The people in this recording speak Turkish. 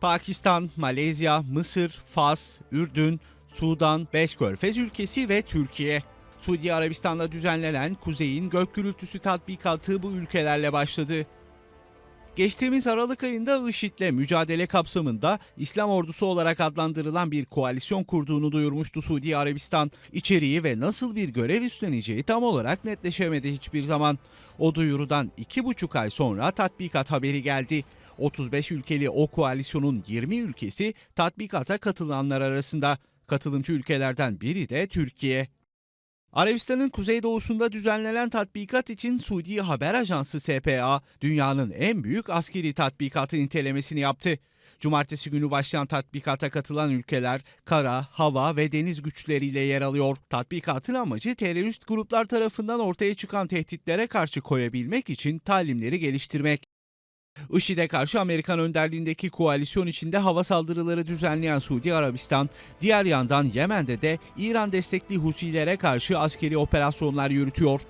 Pakistan, Malezya, Mısır, Fas, Ürdün, Sudan, beş körfez ülkesi ve Türkiye. Suudi Arabistan'da düzenlenen Kuzey'in gök gürültüsü tatbikatı bu ülkelerle başladı. Geçtiğimiz Aralık ayında IŞİD'le mücadele kapsamında İslam ordusu olarak adlandırılan bir koalisyon kurduğunu duyurmuştu Suudi Arabistan. İçeriği ve nasıl bir görev üstleneceği tam olarak netleşemedi hiçbir zaman. O duyurudan iki buçuk ay sonra tatbikat haberi geldi. 35 ülkeli o koalisyonun 20 ülkesi tatbikata katılanlar arasında. Katılımcı ülkelerden biri de Türkiye. Arabistan'ın kuzeydoğusunda düzenlenen tatbikat için Suudi Haber Ajansı SPA, dünyanın en büyük askeri tatbikatı nitelemesini yaptı. Cumartesi günü başlayan tatbikata katılan ülkeler kara, hava ve deniz güçleriyle yer alıyor. Tatbikatın amacı terörist gruplar tarafından ortaya çıkan tehditlere karşı koyabilmek için talimleri geliştirmek. IŞİD'e karşı Amerikan önderliğindeki koalisyon içinde hava saldırıları düzenleyen Suudi Arabistan, diğer yandan Yemen'de de İran destekli Husilere karşı askeri operasyonlar yürütüyor.